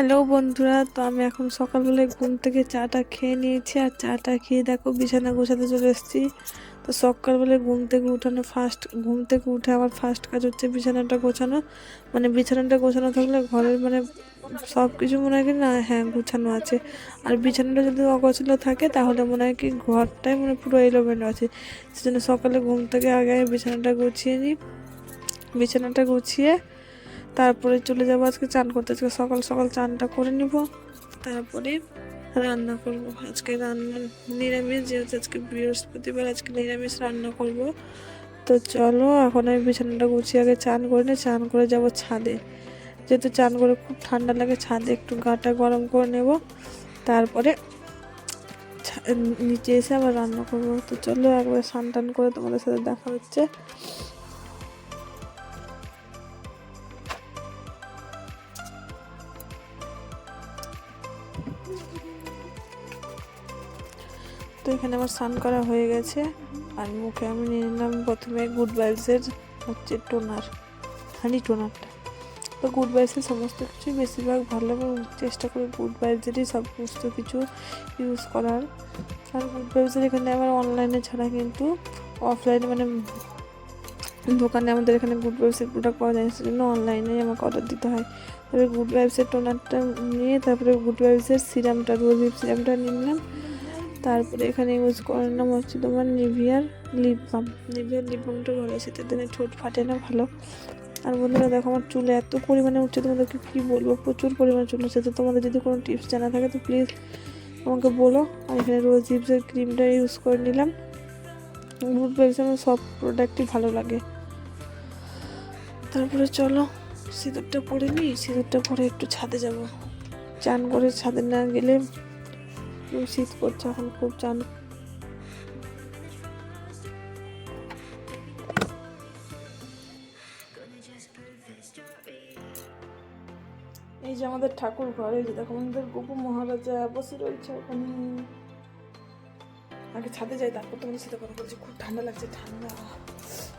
Hello বন্ধুরা, তো আমি এখন সকালবেলায় ঘুম থেকে চাটা খেয়ে নিয়েছি আর চাটা খেয়ে দেখো বিছানা গোছাতে চলে এসেছি। তো সকালবেলায় ঘুম থেকে উঠানো ফার্স্ট ঘুম থেকে উঠে আমার ফার্স্ট কাজ হচ্ছে বিছানাটা গোছানো। মানে বিছানাটা গোছানো থাকলে ঘরের মানে সব কিছু মনে হয় কি না হ্যাঁ গোছানো আছে। আর বিছানাটা যদি অগোছালো থাকে তাহলে মনে হয় কি ঘরটাই মানে পুরো এলোমেলো আছে। সেজন্য সকালে ঘুম থেকে আগে বিছানাটা গুছিয়ে নিই। বিছানাটা গুছিয়ে তারপরে চলে যাব আজকে, চান করতে আজকে সকাল সকাল চানটা করে নিব। তারপরে রান্না করব। আজকে রান্না নিরামিষ, যেহেতু আজকে বৃহস্পতিবার, আজকে নিরামিষ রান্না করব। তো চলো, এখন আমি বিছানাটা গুছিয়ে আগে চান করে নিই, চান করে যাব ছাদে। যেহেতু চান করে খুব ঠান্ডা লাগে, ছাদে একটু গাটা গরম করে নেব। তারপরে নিচে এসে আবার রান্না করব। তো চলো, একবার স্নান টান করে তোমাদের সাথে দেখা হচ্ছে। এখানে আমার স্নান করা হয়ে গেছে। আর মুখে আমি নিয়ে নিলাম প্রথমে গুড ভাইবসের হচ্ছে টোনার হানি টোনারটা তো গুড ভাইবসের সমস্ত কিছুই বেশিরভাগ ভালো চেষ্টা করি গুড ভাইবসেরই সমস্ত কিছু ইউজ করার। আর গুড ভাইবসের এখানে আবার অনলাইনে ছাড়া কিন্তু অফলাইনে মানে দোকানে আমাদের এখানে গুড ভাইবসের প্রোডাক্ট পাওয়া যায়, সেজন্য অনলাইনে আমাকে অর্ডার দিতে হয়। তবে গুড ভাইবসের টোনারটা নিয়ে তারপরে গুড ভাইবসের সিরামটা রোজ সিরামটা নিলাম। তারপরে এখানে ইউজ করার নাম হচ্ছে তোমার নিভিয়ার লিপ বাম। নিভিয়ার লিপ বামটা ভালো, শীতের দিনে ঠোঁট ফাটে না ভালো। আর বন্ধুরা দেখো, আমার চুলে এত পরিমাণে উঠছে, তোমাদেরকে কী বলব? প্রচুর পরিমাণে চুল হচ্ছে তো তোমাদের যদি কোনো টিপস জানা থাকে, তো প্লিজ আমাকে বলো। আর এখানে রোজ হিপসের ক্রিমটা ইউজ করে নিলাম। গুড ভাইবস আমার সব প্রোডাক্টই ভালো লাগে। তারপরে চলো, সিঁদুরটা পরে নিই। সিঁদুরটা পরে একটু ছাদে যাব। চান করে ছাদে না গেলে শীত করছে এখন খুব চান এই যে আমাদের ঠাকুর ঘর, এই যে দেখো আমাদের গোপু মহারাজা বসে রয়েছে ওখানে। আগে ছাদে যাই, তারপর তোমাদের সাথে কথা বলছি। খুব ঠান্ডা লাগছে, ঠান্ডা।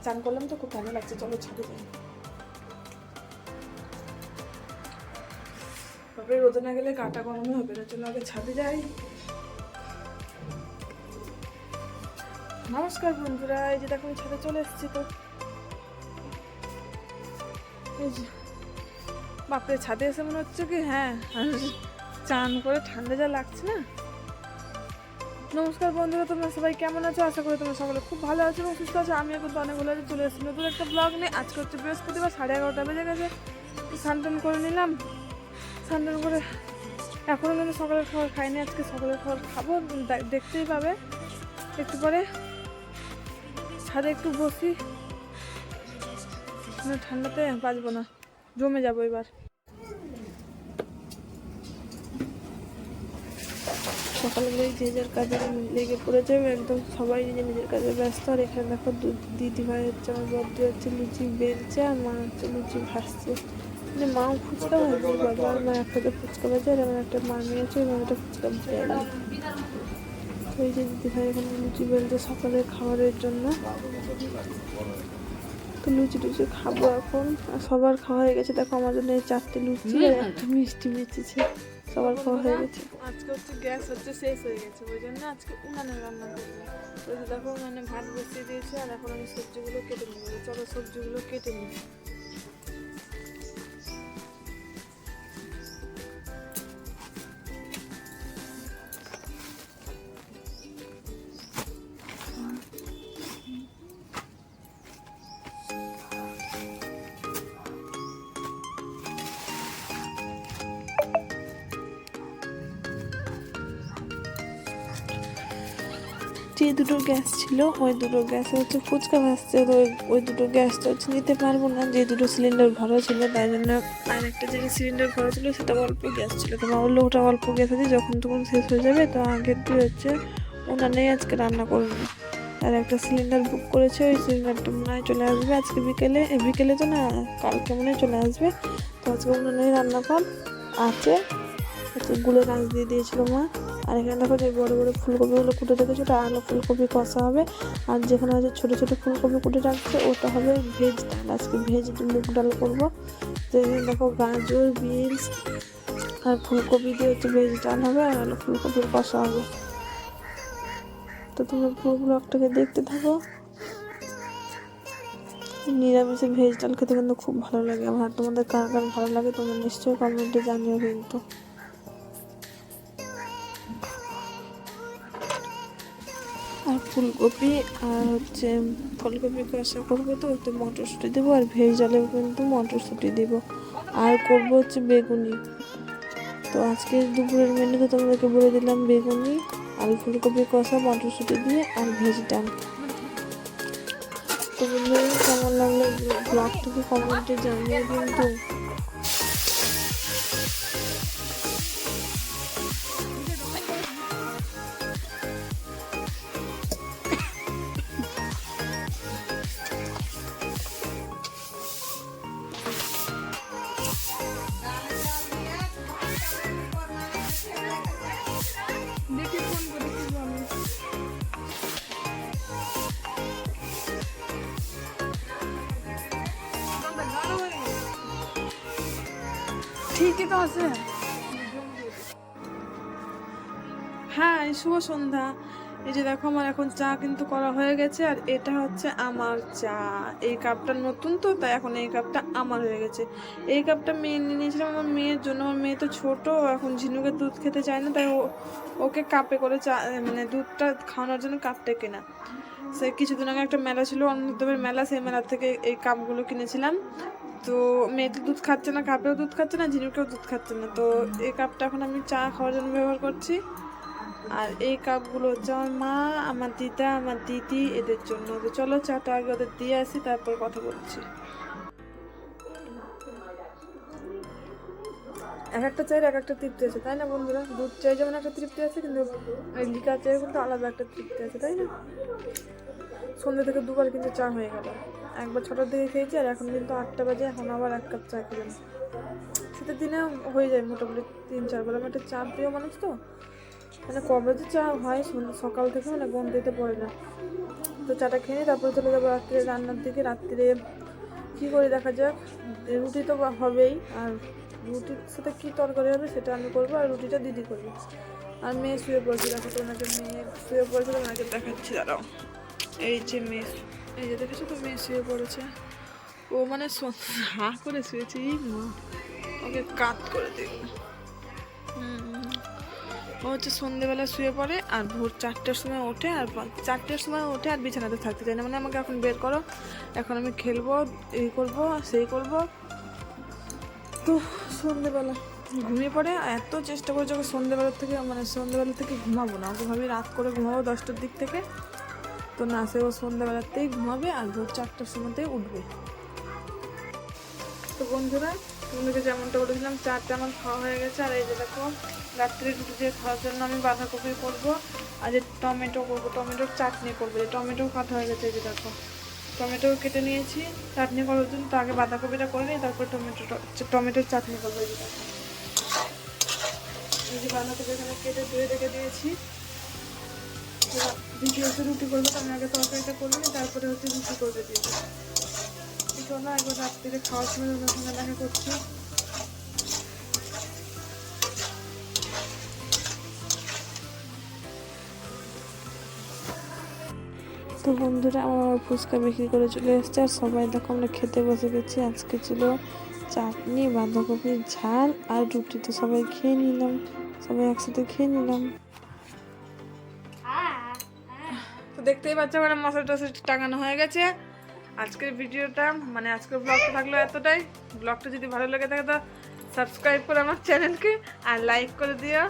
চান করলাম তো, খুব ঠান্ডা লাগছে, চলো ছাদে যাই। তারপরে রোদে না গেলে গাটা গরমই হবে না জন্য আগে ছাদে যাই। নমস্কার বন্ধুরা, এই যে দেখো আমি ছাদে চলে এসেছি তো। বাপরে, ছাদে এসে মনে হচ্ছে কি হ্যাঁ চান করে ঠান্ডা যা লাগছে না। নমস্কার বন্ধুরা, তোমরা সবাই কেমন আছো? আশা করি তোমরা সকলে খুব ভালো আছো এবং সুস্থ আছো। আমি এখন অনেক ভালো আছি, চলে এসেছি নতুন একটা ব্লগ নিয়ে। আজকে হচ্ছে বৃহস্পতিবার, সাড়ে এগারোটা বেজে গেছে। স্নান করে নিলাম। স্নান করে এখনও কিন্তু সকালের খাবার খাইনি। আজকে সকালের খাবার খাব দেখতেই পাবে। একটু পরে ছাদে একটু বসি। না, ঠান্ডাতে বাঁচবো না। জমে যাব এবার। সকালবেলায় যে যার কাজে লেগে পড়েছে, একদম সবাই নিজের নিজের কাজে ব্যস্ত। আর এখানে দেখো দিদি ভাই হচ্ছে আমার বদ্ধ হচ্ছে লুচি বেলছে, আর মা হচ্ছে লুচি ভাসছে মানে মাও ফুচকা ভাজছে, বাবা আর মা একসাথে ফুচকা ভাজছে, আর আমার একটা মামি আছে এবং একটা ফুচকা ভাজছে। তো এই যে দিদি ভাই এখানে লুচি বেলছে সকালের খাবারের জন্য। তো লুচি টুচি খাব এখন। আর সবার খাওয়া হয়ে গেছে দেখো আমার জন্য এই চারটে লুচি আর একটা মিষ্টি বেঁচেছে সবার খাওয়া হয়ে গেছে। আজকে হচ্ছে গ্যাস হচ্ছে শেষ হয়ে গেছে ওই জন্য আজকে উনানে রান্না করব। দেখো উনানে ভাত বসিয়ে দিয়েছে আর এখন আমি সবজিগুলো কেটে নেব। চলো সবজিগুলো কেটে নিই। যে দুটো গ্যাস ছিল, ওই দুটো গ্যাসে হচ্ছে ফুচকা ভাসছে তো ওই- দুটো গ্যাসটা হচ্ছে নিতে পারব না, যে দুটো সিলিন্ডার ভরা ছিল, তাই জন্য আর একটা যে সিলিন্ডার ভরা ছিল, সেটা অল্প গ্যাস ছিল। তো মা বলল ওটা অল্প গ্যাস আছে, যখন তখন শেষ হয়ে যাবে, তো আগের দিয়ে হচ্ছে উনানেই আজকে রান্না করব। আর একটা সিলিন্ডার বুক করেছে, ওই সিলিন্ডারটা মনে হয় চলে আসবে আজকে বিকেলে বিকেলে তো না, কালকে মনে হয় চলে আসবে। তো আজকে উনানেই রান্না কর, আছে গুলো গাছ দিয়ে দিয়েছিল মা। আর এখানে দেখো যে বড় বড় ফুলকপিগুলো কুটে রেখেছে, ওটা আলু ফুলকপি কষা হবে। আর যেখানে আছে ছোটো ছোটো ফুলকপি কুটে রাখছে, ওটা হবে ভেজ ডাল। আজকে ভেজ মুগ ডাল করব। তো এখানে দেখো গাজর, বিনস আর ফুলকপি দিয়ে হচ্ছে ভেজ ডাল হবে আর হলো ফুলকপির কষা হবে। তো তোমরা পুরো ব্লগটাকে দেখতে থাকো। নিরামিষে ভেজ ডাল খেতে কিন্তু খুব ভালো লাগে। আমার তোমাদের কার কার ভালো লাগে তোমরা নিশ্চয়ই কমেন্টে জানিও কিন্তু। আর ফুলকপি আর হচ্ছে ফুলকপি কষা করব তো একটু মটরশুঁটি দেবো আর ভেজ ডালেও কিন্তু মটরশুঁটি দেবো। আর করব হচ্ছে বেগুনি। তো আজকে দুপুরের মেনুতে তোমাদেরকে বলে দিলাম বেগুনি আর ফুলকপি কষা, মটরশুঁটি দিয়ে আর ভেজ ডাল। তো বন্ধুরা, কেমন লাগল ব্লগটাকে কমেন্টে জানিয়ে কিন্তু ঠিকই তো আছে। হ্যাঁ শুভ সন্ধ্যা। এই যে দেখো আমার এখন চা কিন্তু করা হয়ে গেছে, আর এটা হচ্ছে আমার চা। এই কাপটা নতুন তো, তাই এখন এই কাপটা আমার হয়ে গেছে। এই কাপটা মেয়ে নিয়েছিলাম, আমার মেয়ের জন্য। আমার মেয়ে তো ছোট এখন ঝিনুকে দুধ খেতে চায় না, তাই ও- ওকে কাপে করে চা মানে দুধটা খাওয়ানোর জন্য কাপটা কেনা। সে কিছুদিন আগে একটা মেলা ছিল অন্নদেবের মেলা, সেই মেলা থেকে এই কাপগুলো কিনেছিলাম। তো মেয়ে তো দুধ খাচ্ছে না, কাপেও দুধ খাচ্ছে না, ঝিনুকেও দুধ খাচ্ছে না। তো এই কাপটা এখন আমি চা খাওয়ার জন্য ব্যবহার করছি। আর এই কাপগুলো হচ্ছে আমার মা, আমার দিদা, আমার দিদি, এদের জন্য। তো চলো চাটা আগে ওদের দিয়ে আসি, তারপর কথা বলছি। এক একটা চায়ের এক একটা তৃপ্তি আছে, তাই না বন্ধুরা? দুধ চাই যেমন একটা তৃপ্তি আছে, কিন্তু লিকার চায়ের কিন্তু আলাদা একটা তৃপ্তি আছে, তাই না? সন্ধ্যে থেকে দুবার কিন্তু চা হয়ে গেল। একবার ছটার দিকে খেয়েছি আর এখন কিন্তু আটটা বাজে, এখন আবার এক কাপ চা খেলাম। শীতের দিনে হয়ে যায় মোটামুটি তিন, চার বেলা। একটা চা প্রিয় মানুষ তো। মানে কবে যে চা হয় সকাল থেকে মানে গন দিতে পড়ে না। তো চাটা খেয়ে নিই তারপরে চলে যাব রাত্রে রান্নার দিকে। রাত্রে কী করে দেখা যাক। রুটি তো হবেই। আর রুটির সাথে কী তরকারি হবে সেটা আমি করব আর রুটিটা দিদি করবে। আর মেয়ে শুয়ে পড়েছে দেখো তো ওনাকে মেয়ে শুয়ে পড়েছে ওনাকে দেখাচ্ছি, দাঁড়াও। এই যে এই যে দেখেছ তো মেয়ে শুয়ে পড়েছে? ও মানে হা করে শুয়েছে ওকে কাত করে দেব ও হচ্ছে সন্ধেবেলা শুয়ে পড়ে আর ভোর চারটের সময় ওঠে আর চারটের সময় ওঠে আর বিছানাতে থাকতে চায় না। মানে আমাকে এখন বের করো, এখন আমি খেলব এই করব, সেই করব। তো সন্ধেবেলা ঘুমিয়ে পড়ে এত চেষ্টা করেছে ওকে সন্ধেবেলা থেকে মানে সন্ধেবেলা থেকে ঘুমাবো না। ওকে ভাবি রাত করে ঘুমাবো দশটার দিক থেকে। তো না সে ও সন্ধ্যাবেলাতেই ঘুমাবে আর ভোর চারটার সময়তেই উঠবে। তো বন্ধুরা, তোমাদেরকে যেমনটা বলেছিলাম, চারটা আমার খাওয়া হয়ে গেছে। আর এই যে দেখো, রাত্রে রুটি দিয়ে খাওয়ার জন্য আমি বাঁধাকপি করব, আর যে টমেটো করব, টমেটোর চাটনি করব। যে টমেটো কাটা হয়ে গেছে, এই যে দেখো। টমেটো কেটে নিয়েছি, চাটনি করার জন্য তো আগে বাঁধাকপিটা করে নিই তারপর টমেটো, টমেটোর চাটনি করব। এই যে দেখো। এই যে বাঁধাকপি এখানে কেটে ধুয়ে রেখে দিয়েছি। রুটি করব তো আমি আগে তরকারিটা করে নিই তারপরে হচ্ছে রুটি করবে দিদি চলো একবার রাত্রিরে খাওয়ার সময় ওনার সঙ্গে দেখা করছি। তো বন্ধুরা, আমার ফুচকা বিক্রি করে চলে এসছে। আর সবাই দেখো আমরা খেতে বসে গেছি। আজকে ছিল চাটনি, বাঁধাকপির ঝাল আর রুটি। তো সবাই খেয়ে নিলাম। সবাই একসাথে খেয়ে নিলাম। দেখতেই পাচ্ছ মানে মশলা টসা টাঙানো হয়ে গেছে। আজকের ভিডিওটা মানে আজকের ব্লগটা থাকল এতটাই। ব্লগটা যদি ভালো লেগে থাকে তো সাবস্ক্রাইব করো আমার চ্যানেলকে আর লাইক করে দিও।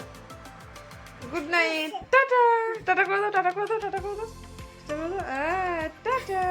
Good night tata. টাটা করে দাও, টাটা করে দাও, টাটা করে দাও টাটা।